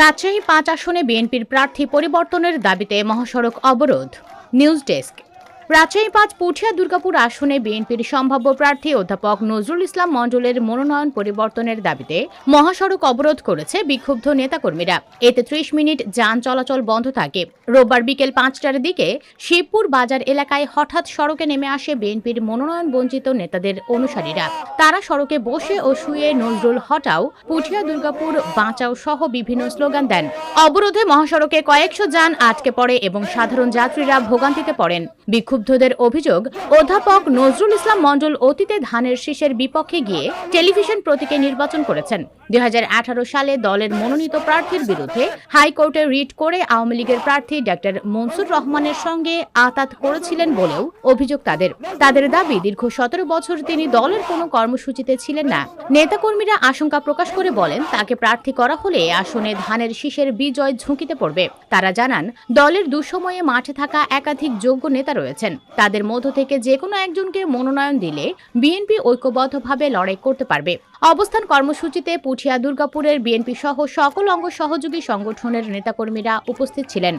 রাজশাহী পাঁচ আসনে বিএনপির প্রার্থী পরিবর্তনের দাবিতে মহাসড়ক অবরোধ। নিউজ ডেস্ক রাজশাহী পাঁচ, পুঠিয়া, দুর্গাপুর আসনে বিএনপির সম্ভাব্য প্রার্থী অধ্যাপক নজরুল ইসলাম মণ্ডলের মনোনয়ন পরিবর্তনের দাবিতে মহাসড়ক অবরোধ করেছে বিক্ষুব্ধ নেতাকর্মীরা। এতে ত্রিশ মিনিট যান চলাচল বন্ধ থাকে। রোববার বিকেল পাঁচটার দিকে শিবপুর বাজার এলাকায় হঠাৎ সড়কে নেমে আসে বিএনপির মনোনয়ন বঞ্চিত নেতাদের অনুসারীরা। তারা সড়কে বসে ও শুয়ে নজরুল হটাও, পুঠিয়া, দুর্গাপুর বাঁচাও সহ বিভিন্ন স্লোগান দেন। অবরোধে মহাসড়কে কয়েকশো যান আটকে পড়ে এবং সাধারণ যাত্রীরা ভোগান্তিতে পড়েন। বিক্ষুব্ধদের অভিযোগ, অধ্যাপক নজরুল ইসলাম মণ্ডল অতীতে ধানের শীষের বিপক্ষে গিয়ে টেলিভিশন প্রতীকে নির্বাচন করেছেন। দুই হাজার আঠারো সালে দলের মনোনীত প্রার্থীর বিরুদ্ধে হাইকোর্টে রিট করে আওয়ামী লীগের প্রার্থী ডাক্তার মনসুর রহমানের সঙ্গে আতাত করেছিলেন বলেও অভিযোগ তাদের। তাদের দাবি, দীর্ঘ সতেরো বছর তিনি দলের কোনো কর্মসূচিতে ছিলেন না। নেতাকর্মীরা আশঙ্কা প্রকাশ করে বলেন, তাকে প্রার্থী করা হলে আসনে ধানের শীষের বিজয় ঝুঁকিতে পড়বে। তারা জানান, দলের দুঃসময়ে মাঠে থাকা একাধিক যোগ্য নেতা রয়েছেন তাদের মধ্য থেকে যে কোনো একজনকে মনোনয়ন দিলে বিএনপি ঐক্যবদ্ধভাবে লড়াই করতে পারবে। অবস্থান কর্মসূচিতে পুঠিয়া দুর্গাপুরের বিএনপি সহ সকল অঙ্গ সহযোগী সংগঠনের নেতাকর্মীরা উপস্থিত ছিলেন।